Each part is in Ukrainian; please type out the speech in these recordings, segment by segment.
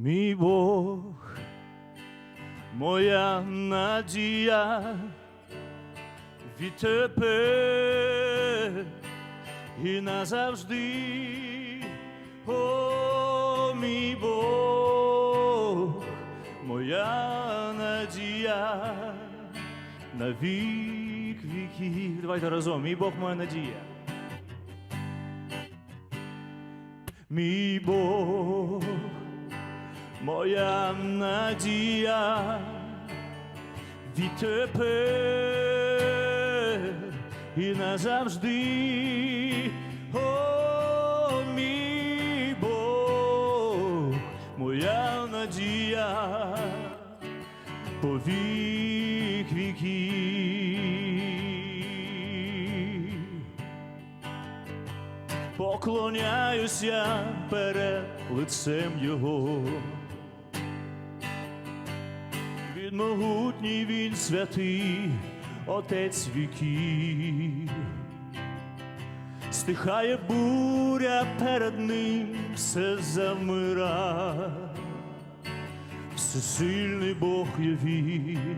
Мій Бог, моя надія, відтепер і назавжди, о мій Бог, моя надія на вік віків. Давайте разом, мій Бог, моя надія. Мій Бог, моя надія, відтепер і назавжди, о мій Бог, моя надія, по вік віків поклоняюся перед лицем Його. Він могутній, він святий, Отець віків. Стихає буря перед ним, все замира. Всесильний Бог є він,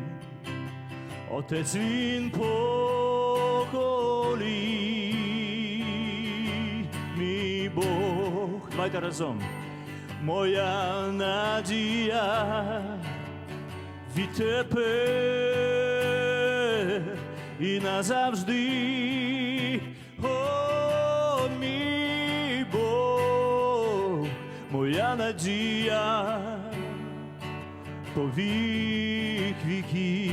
Отець він по колі, мій Бог. Давайте разом. Моя надія відтепер і назавжди. О, мій Бог, моя надія по вік віків.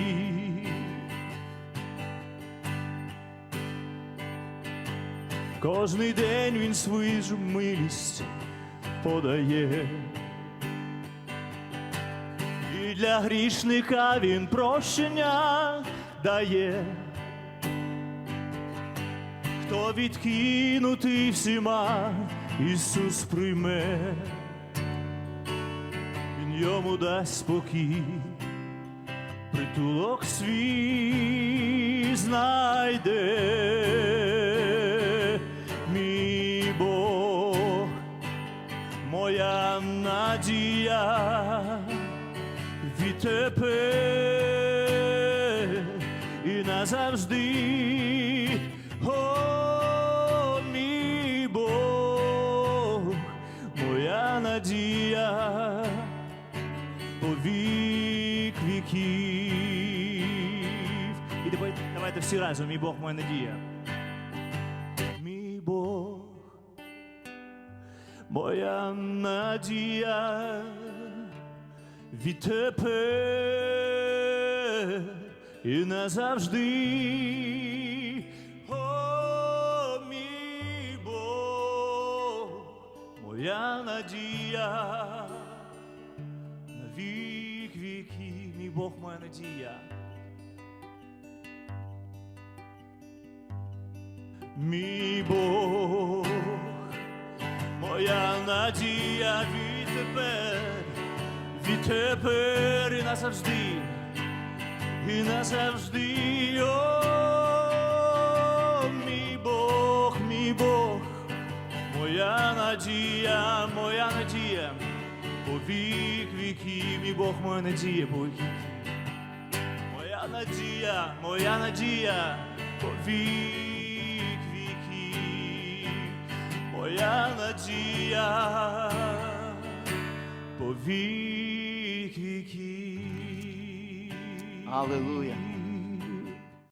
Кожний день він свою милість подає. Для грішника він прощення дає. Хто відкинутий всіма, Ісус прийме, Він йому дасть спокій, притулок свій знайде. Мій Бог, моя надія, відтепер і назавжди, о мій Бог, моя надія, по вік віків. І давайте, давайте всі разом, мій Бог, моя надія. Мій Бог, моя надія, відтепер і назавжди. О, мій Бог, моя надія, на вік віків, мій Бог, моя надія. Мій Бог, моя надія відтепер, відтепер і назавжди, і назавжди, о, мій Бог, мій Бог, моя надія, моя надія, по вік віків, мій Бог, моя надія, по вік віків. Моя надія, моя надія, по вік віків, моя надія, по вік віків. Алілуя.